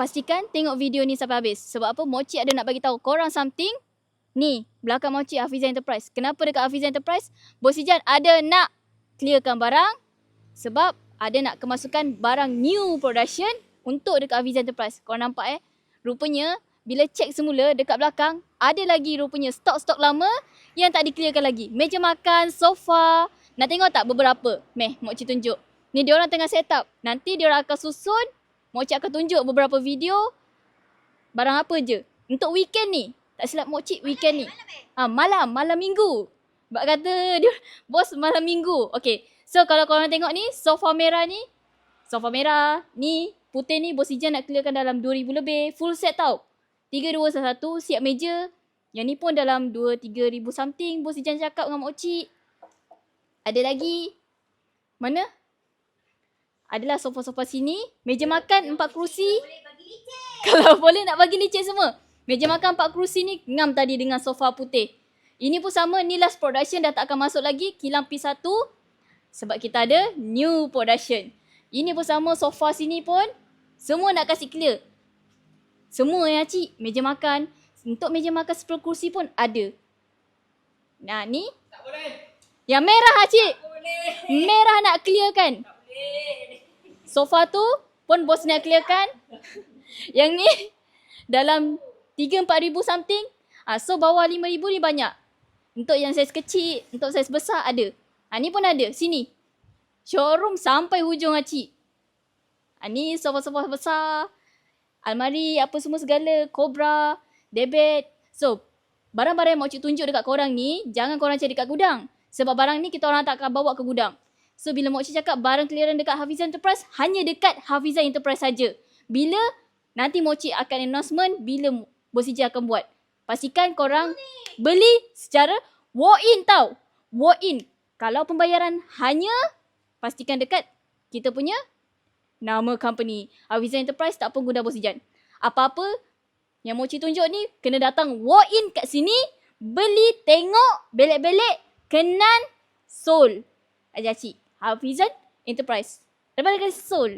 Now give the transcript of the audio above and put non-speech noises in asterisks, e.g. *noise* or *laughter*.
pastikan tengok video ni sampai habis. Sebab apa? Mochi ada nak bagi tahu korang something. Ni, belakang Mochi Hafiza Enterprise. Kenapa dekat Hafiza Enterprise? Bos Ijan ada nak clearkan barang sebab ada nak kemasukan barang new production untuk dekat Hafiza Enterprise. Korang nampak eh? Rupanya bila cek semula dekat belakang ada lagi rupanya stok-stok lama yang tak di-clearkan lagi. Meja makan, sofa. Nak tengok tak beberapa? Meh, Mochi tunjuk. Ni dia orang tengah set up. Nanti dia orang akan susun Mochi akan tunjuk beberapa video barang apa je. Untuk weekend ni. Tak silap Mochi weekend ni. Ah malam, malam minggu. Bak kata dia *laughs* bos malam minggu. Okay. So kalau korang tengok ni sofa merah ni. Sofa merah ni putih ni bos Ijan nak clearkan dalam 2000 lebih. Full set tau. 3, 2, 1, siap meja. Yang ni pun dalam 2, 3 ribu something. Bos Ijan cakap dengan Mochi. Ada lagi. Mana? Adalah sofa-sofa sini. Meja makan empat kerusi. *laughs* Kalau boleh nak bagi licin semua. Meja makan empat kerusi ni ngam tadi dengan sofa putih. Ini pun sama. Ni last production dah tak akan masuk lagi. Kilang P1. Sebab kita ada new production. Ini pun sama. Sofa sini pun. Semua nak kasih clear. Semua ya cik. Meja makan. Untuk meja makan 10 kursi pun ada. Nah ni. Tak boleh. Yang merah ha cik. Tak boleh. Merah nak clear kan. Tak boleh. Sofa tu pun bos nak clearkan. Yang ni dalam 3-4 ribu something. Ha, so bawah 5 ribu ni banyak. Untuk yang saiz kecil, untuk saiz besar ada. Ha, ni pun ada. Sini. Showroom sampai hujung acik. Ha, ni sofa-sofa besar. Almari, apa semua segala. Cobra, debet. So, barang-barang yang Mokcik tunjuk dekat korang ni, jangan korang cari dekat gudang. Sebab barang ni kita orang tak akan bawa ke gudang. So bila Mokcik cakap barang clearance dekat Hafiza Enterprise, hanya dekat Hafiza Enterprise saja. Bila nanti Mokcik akan announcement bila Bos Ija akan buat. Pastikan korang beli secara walk-in tau. Walk-in. Kalau pembayaran hanya pastikan dekat kita punya nama company. Hafiza Enterprise tak pun guna Bos Ijan. Apa-apa yang Mochi tunjuk ni kena datang walk-in kat sini. Beli, tengok, belek-belek, kenan, soul. Aja cik. Hafizan Enterprise. Daripada kasi Soul.